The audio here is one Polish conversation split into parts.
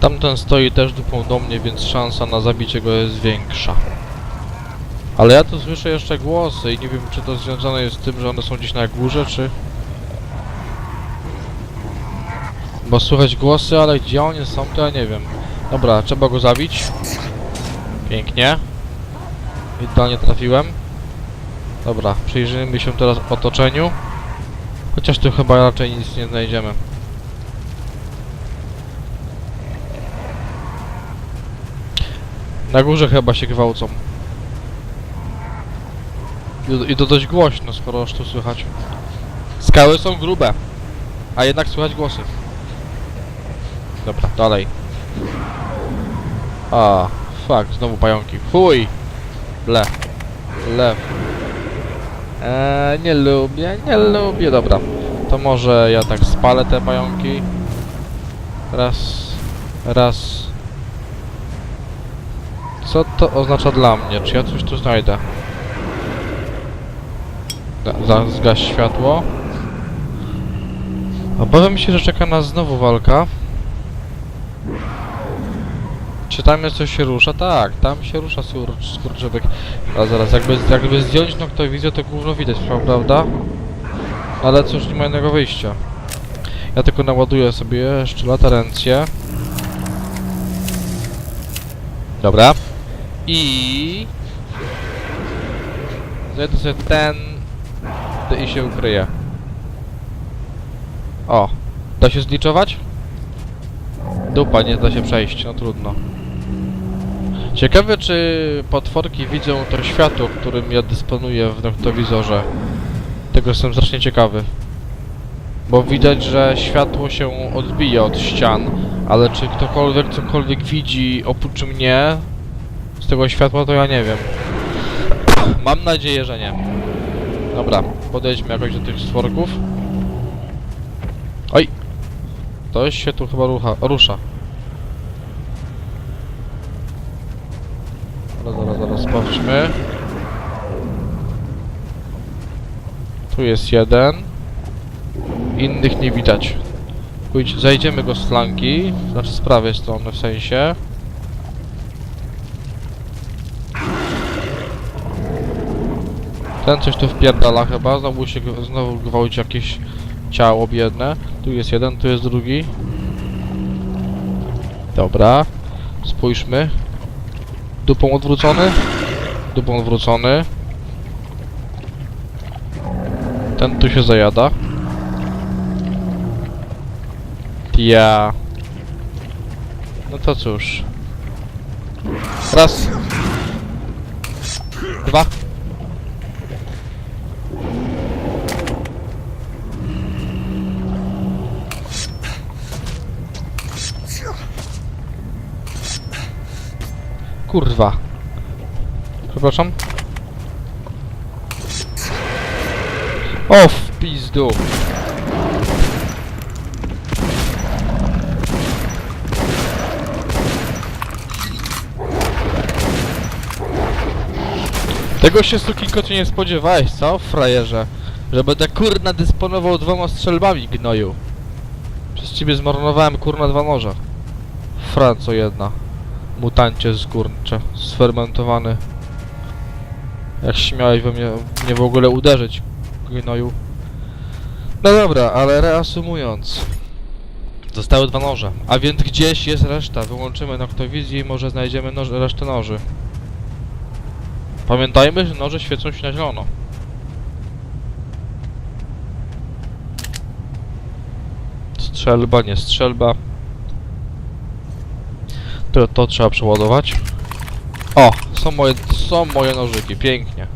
Tamten stoi też dupą do mnie, więc szansa na zabicie go jest większa. Ale ja tu słyszę jeszcze głosy i nie wiem czy to związane jest z tym, że one są gdzieś na górze, czy... Bo słychać głosy, ale gdzie one są, to ja nie wiem. Dobra, trzeba go zabić. Pięknie. Idealnie trafiłem. Dobra, przyjrzyjmy się teraz otoczeniu. Chociaż tu chyba raczej nic nie znajdziemy. Na górze chyba się gwałcą. I, I to dość głośno, skoro aż tu słychać. Skały są grube, a jednak słychać głosy. Dobra, dalej. A, fuck, znowu pająki. Fuj! Ble. Lew. Eee, nie lubię, nie lubię, dobra. To może ja tak spalę te pająki. Raz, raz. Co to oznacza dla mnie? Czy ja coś tu znajdę? Da- Zgaś światło. Obawiam się, że czeka nas znowu walka. Czy tam jest coś się rusza? Tak, tam się rusza skur skurczybyk. A zaraz, jakby, jakby zdjąć noktowizję, to gówno widać, prawda? Ale cóż, nie ma innego wyjścia. Ja tylko naładuję sobie jeszcze laterencję. Dobra. I... Sobie ten... I się ukryję. O. Da się zliczować? Dupa, nie da się przejść, no trudno. Ciekawe, czy potworki widzą to światło, którym ja dysponuję w noktowizorze. Tego jestem strasznie ciekawy. Bo widać, że światło się odbija od ścian, ale czy ktokolwiek cokolwiek widzi oprócz mnie tego światła, to ja nie wiem. Mam nadzieję, że nie. Dobra, podejdźmy jakoś do tych stworków. Oj! Ktoś się tu chyba rucha, rusza. Zaraz, zaraz, zaraz, sprawdźmy. Tu jest jeden. Innych nie widać. Pójdź, zajdziemy go z flanki, znaczy z prawej strony w sensie. Ten coś tu wpierdala chyba, znowu się znowu gwałci jakieś ciało biedne. Tu jest jeden, tu jest drugi. Dobra. Spójrzmy. Dupą odwrócony. Dupą odwrócony. Ten tu się zajada. Ja. No to cóż. Raz. Dwa. Kurwa. Przepraszam. O, w pizdu. Tego się sukinko nie spodziewałeś, co, frajerze? Że będę kurna dysponował dwoma strzelbami, gnoju. Przez ciebie zmarnowałem kurna dwa noże. Franco jedna. Mutancie z kurcze, sfermentowany. Jak śmiałeś we mnie, mnie w ogóle uderzyć, gnoju. No dobra, ale reasumując. Zostały dwa noże, a więc gdzieś jest reszta. Wyłączymy noktowizję i może znajdziemy noż, resztę noży. Pamiętajmy, że noże świecą się na zielono. Strzelba, nie strzelba. To, to trzeba przeładować. O, są moje, są moje nożyki, pięknie.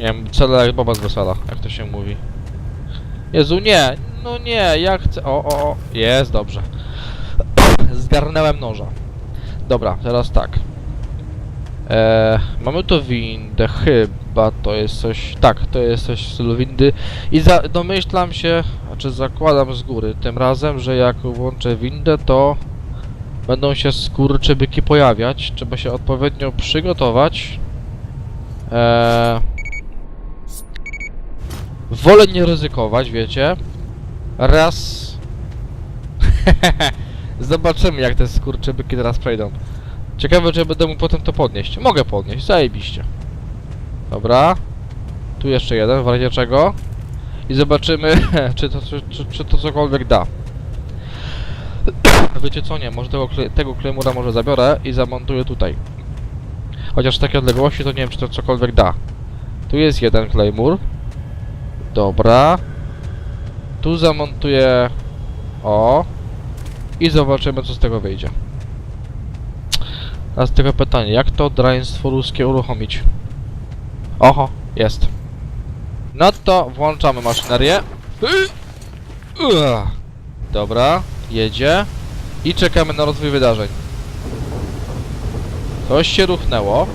Miałem cele jak baba z wesela, jak to się mówi. Jezu, nie, no nie, ja chcę, o, o, o, jest, dobrze. Zgarnąłem noża. Dobra, teraz tak. Eee, mamy tu windę, chyba to jest coś, tak, to jest coś w stylu windy. I za, domyślam się, znaczy zakładam z góry tym razem, że jak włączę windę, to będą się skurczybyki pojawiać. Trzeba się odpowiednio przygotować. Eee, wolę nie ryzykować, wiecie. Raz. Zobaczymy jak te skurczybyki teraz przejdą. Ciekawe, czy będę mógł potem to podnieść. Mogę podnieść, zajebiście. Dobra. Tu jeszcze jeden, w razie czego. I zobaczymy, czy to, czy, czy, czy to cokolwiek da. Wiecie co, nie, może tego, tego Claymora może zabiorę i zamontuję tutaj. Chociaż w takiej odległości to nie wiem, czy to cokolwiek da. Tu jest jeden Claymore. Dobra. Tu zamontuję... O. I zobaczymy, co z tego wyjdzie. Teraz tylko pytanie, jak to draństwo ruskie uruchomić? Oho, jest. No to włączamy maszynerię. Dobra, jedzie. I czekamy na rozwój wydarzeń. Coś się ruchnęło.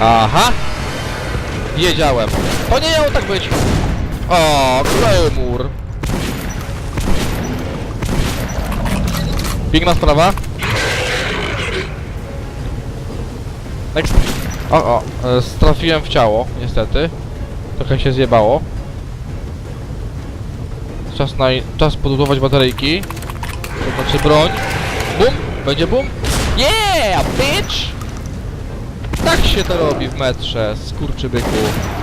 Aha! Wiedziałem. To nie miało tak być. O, Claymore. Piękna sprawa. Next. O, o, e, strafiłem w ciało, niestety. Trochę się zjebało. Czas na... czas podbudować bateryjki. To znaczy broń. Bum! Będzie bum? Yeah, bitch! Tak się to robi w metrze, skurczybyku.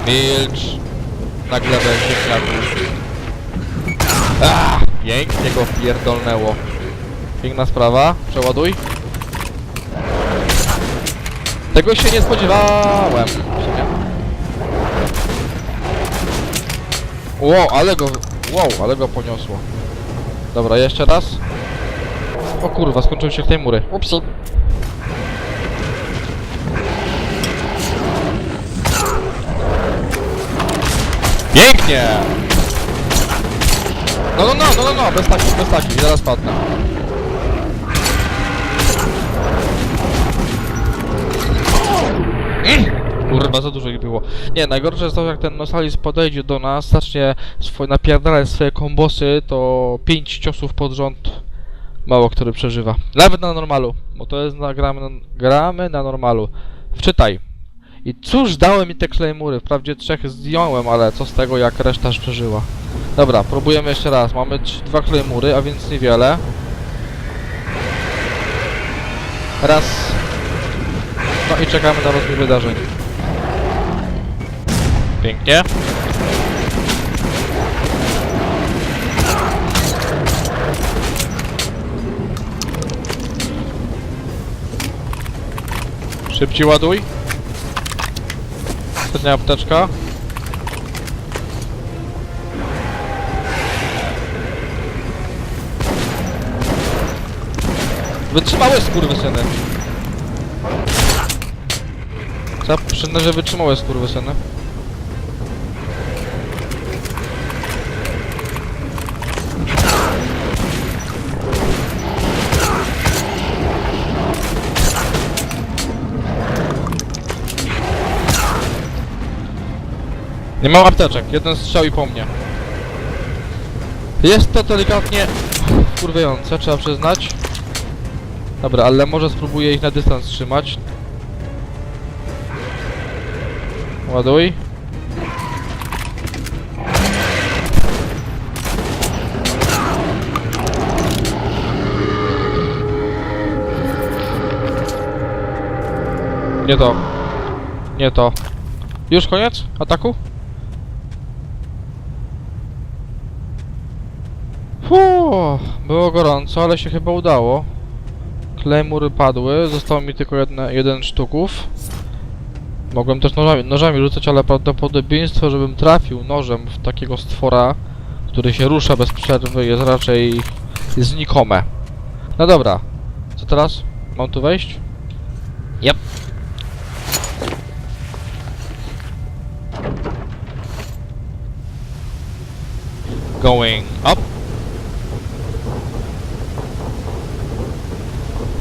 Milcz. Nagle będzie kwiatu. Ah, pięknie go pierdolnęło. Piękna sprawa. Przeładuj. Tego się nie spodziewałem. Wow, ale go... Wow, ale go poniosło. Dobra, jeszcze raz. O kurwa, skończyły się tej mury. Upsi. Pięknie! No, no, no, no, no, no, bez takich, bez takich, zaraz padnę. Mm, Kurwa, za dużo ich było. Nie, najgorsze jest to, jak ten Nosalis podejdzie do nas, zacznie swoje, napierdalać swoje kombosy, to 5 ciosów pod rząd mało który przeżywa. Nawet na normalu, bo to jest na gramy, na, gramy na normalu. Wczytaj. I cóż dały mi te klejmury? Wprawdzie trzech zdjąłem, ale co z tego jak reszta przeżyła. Dobra, próbujemy jeszcze raz. Mamy dwa klejmury, a więc niewiele. Raz. No i czekamy na rozwój wydarzeń. Pięknie. Szybciej ładuj. Ostatnia apteczka. Wytrzymałe skurwysyny. Trzeba przyznać, że wytrzymałe skurwysyny. Nie mam apteczek, jeden strzał i po mnie. Jest to delikatnie wkurwiające, trzeba przyznać. Dobra, ale może spróbuję ich na dystans trzymać. Ładuj. Nie to. Nie to. Już koniec ataku? Fuuu, było gorąco, ale się chyba udało. Klejmury padły, zostało mi tylko jedne, jeden sztuków. Mogłem też nożami, nożami rzucać, ale prawdopodobieństwo, żebym trafił nożem w takiego stwora, który się rusza bez przerwy, jest raczej znikome. No dobra, co teraz? Mam tu wejść? Yep. Going up.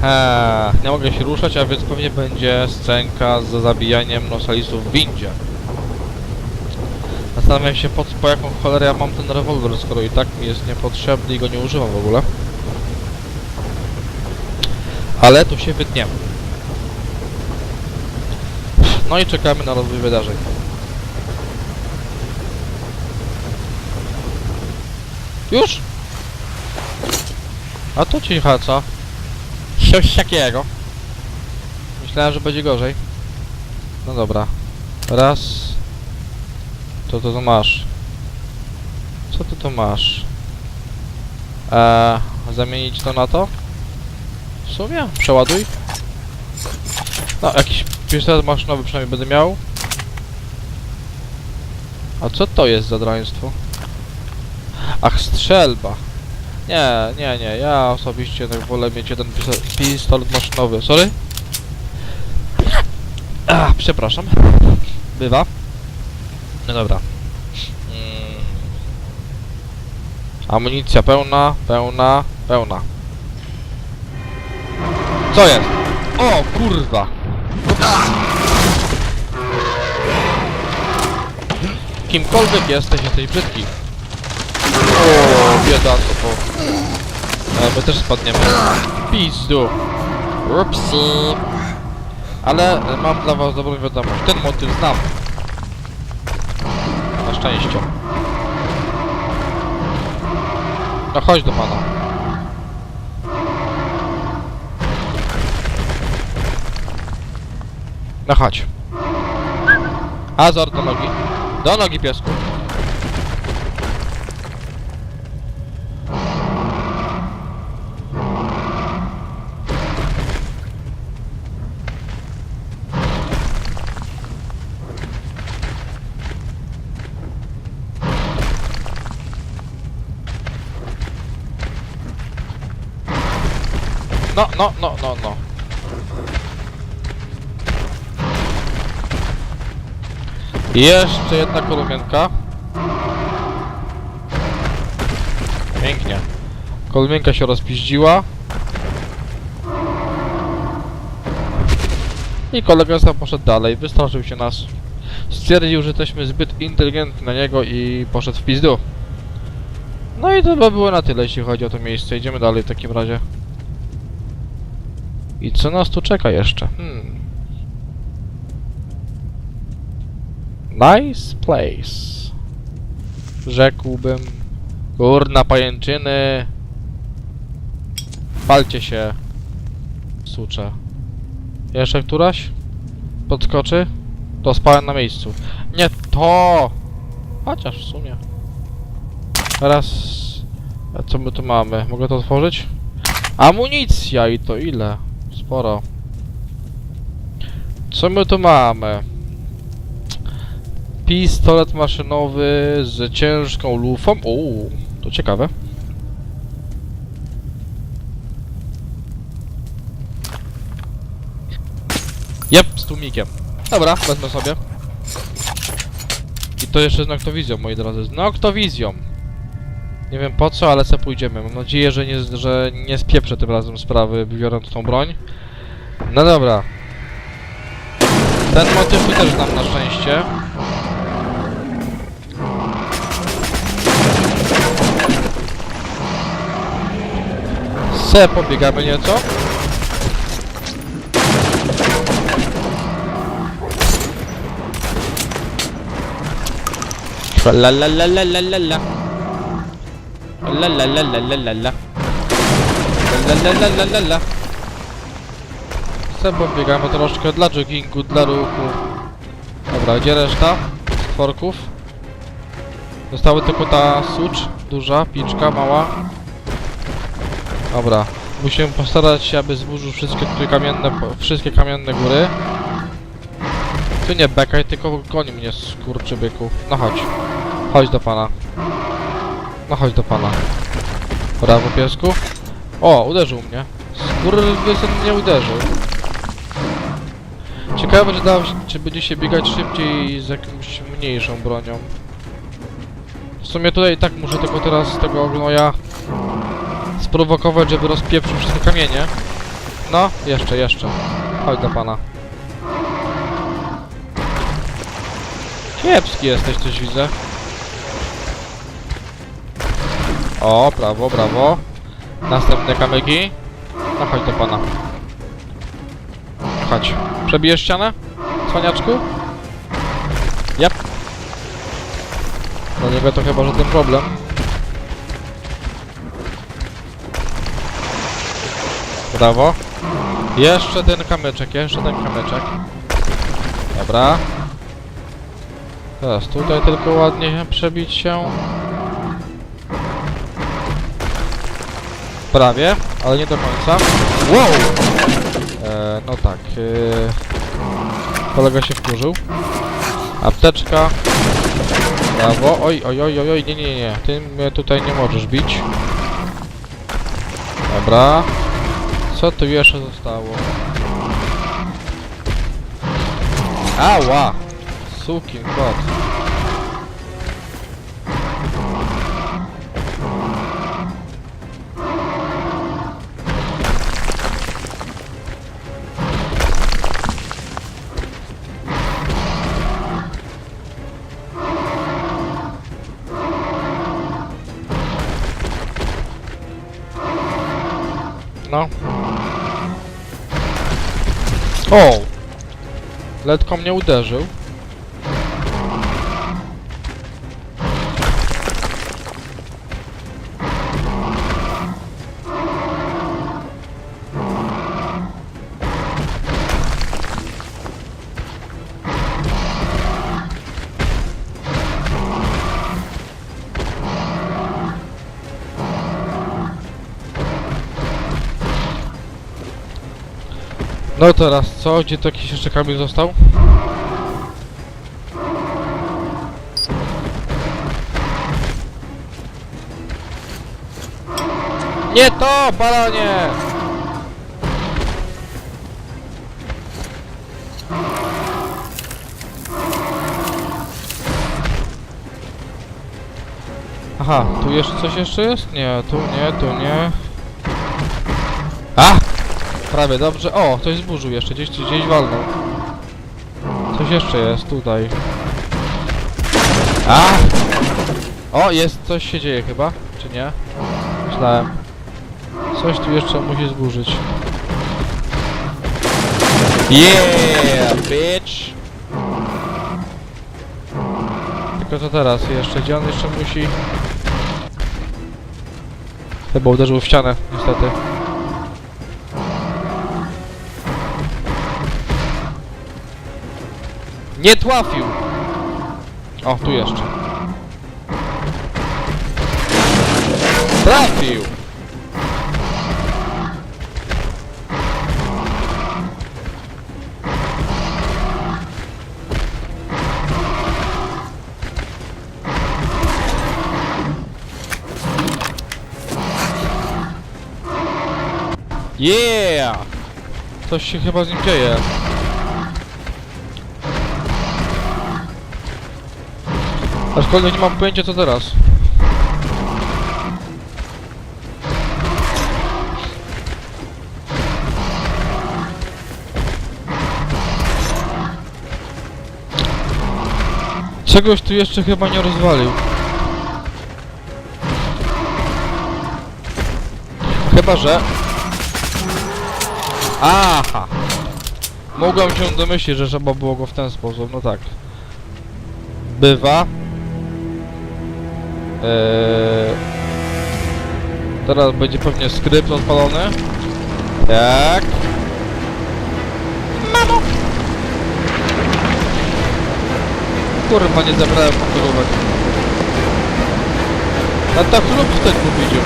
Eee, nie mogę się ruszać, a więc pewnie będzie scenka z zabijaniem nosalisów w windzie. Zastanawiam się po, po jaką cholerę ja mam ten rewolwer, skoro i tak mi jest niepotrzebny i go nie używam w ogóle. Ale tu się wytniemy. No i czekamy na rozwój wydarzeń. Już? A to cicha, co? Coś takiego. Myślałem, że będzie gorzej. No dobra. Raz. To, to masz. Co ty to masz? Eee, zamienić to na to? W sumie? Przeładuj. No, jakiś pistolet maszynowy przynajmniej będę miał. A co to jest za draństwo? Ach, strzelba. Nie, nie, nie, ja osobiście tak wolę mieć jeden pistol- pistolet maszynowy. Sorry? A, przepraszam. Bywa. No dobra. Mm. Amunicja pełna, pełna, pełna. Co jest? O, kurwa! Kimkolwiek jesteś, jesteś brzydki. O, bieda, co to? E, my też spadniemy. Pizdu. Upsi. Ale mam dla was dobrą wiadomość. Ten motyw znam. Na szczęście. No chodź do pana. No chodź. Azor do nogi. Do nogi piesku. No, no, no, no, no. Jeszcze jedna kolumienka. Pięknie. Kolumienka się rozpiździła. I kolega sam poszedł dalej, wystraszył się nas. Stwierdził, że jesteśmy zbyt inteligentni na niego i poszedł w pizdu. No i to by było na tyle, jeśli chodzi o to miejsce. Idziemy dalej w takim razie. I co nas tu czeka jeszcze? Hmm. Nice place. Rzekłbym. Kurna pajęczyny. Palcie się. Sucze. Jeszcze któraś? Podskoczy? To spałem na miejscu. Nie to! Chociaż w sumie. Teraz... Co my tu mamy? Mogę to otworzyć? Amunicja i to ile? Sporo. Co my tu mamy? Pistolet maszynowy z ciężką lufą. Uuu, to ciekawe. Jep, z tłumikiem. Dobra, wezmę sobie. I to jeszcze z noktowizją, moi drodzy. Z noktowizją. Nie wiem po co, ale se pójdziemy. Mam nadzieję, że nie, że nie spieprzę tym razem sprawy, biorąc tą broń. No dobra. Ten motyw też znam na szczęście. Se pobiegamy nieco. La la la la la la la. La la la la la la la. La la la la la la. Se pobiegamy troszkę dla joggingu, dla ruchu. Dobra, gdzie reszta? Tworków. Zostały tylko ta sucz, duża, piczka, mała. Dobra, musimy postarać się, aby zburzył wszystkie kamienne, wszystkie kamienne góry. Tu nie bekaj, tylko goni mnie skurczybyku. No chodź. Chodź do pana. No chodź do pana. Brawo piesku. O, uderzył mnie. Skurwysyn mnie uderzył. Ciekawe, czy, da, czy będzie się biegać szybciej z jakąś mniejszą bronią. W sumie tutaj tak muszę tylko teraz tego gnoja sprowokować, żeby rozpieprzył wszystkie kamienie. No, jeszcze, jeszcze. Chodź do pana. Kiepski jesteś, coś widzę. O, brawo, brawo. Następne kamyki. No chodź do pana. Chodź. Przebijesz ścianę? Cwaniaczku? Jep. Dla niego to chyba żaden problem. Brawo. Jeszcze ten kamyczek, jeszcze ten kamyczek. Dobra. Teraz tutaj tylko ładnie przebić się. Prawie, ale nie do końca. Wow! E, no tak. E, kolega się wkurzył. Apteczka. Brawo. Oj, oj, oj, oj, oj, nie, nie, nie. Ty mnie tutaj nie możesz bić. Dobra. Co tu jeszcze zostało? Ała! Sukin kot. No. O! Letko mnie uderzył. No teraz co? Gdzie to jakiś jeszcze kamień został? Nie to, balonie! Aha, tu jeszcze coś jeszcze jest? Nie, tu nie, tu nie. A! Prawie dobrze. O, coś zburzył jeszcze, gdzieś, gdzieś walnął. Coś jeszcze jest tutaj. A! O, jest, coś się dzieje chyba, czy nie? Myślałem. Coś tu jeszcze musi zburzyć. Yeah, bitch! Tylko co teraz jeszcze? Gdzie on jeszcze musi... Chyba uderzył w ścianę, niestety. Nie trafił! O, tu jeszcze. Trafił! Yeah! Coś się chyba z nim dzieje. Aczkolwiek nie mam pojęcia co teraz. Czegoś tu jeszcze chyba nie rozwalił. Chyba, że... Aha! Mogłem się domyślić, że trzeba było go w ten sposób, no tak. Bywa. Eee, teraz będzie pewnie skrypt odpalony. Tak. Mamo! Kurwa, nie zabrałem motorówek. A ta chlub wstecz mu widział.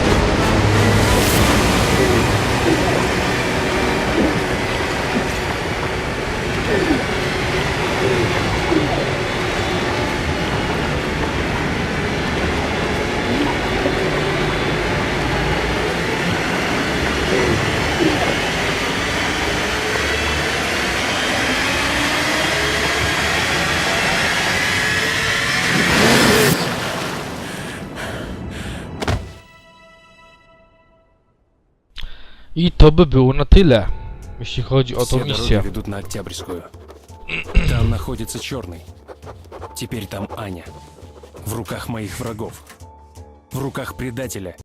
To by było na tyle, jeśli chodzi o tą Все дороги misję. ведут на Октябрьскую. Там находится Черный. Теперь там Аня. В руках моих врагов. В руках предателя,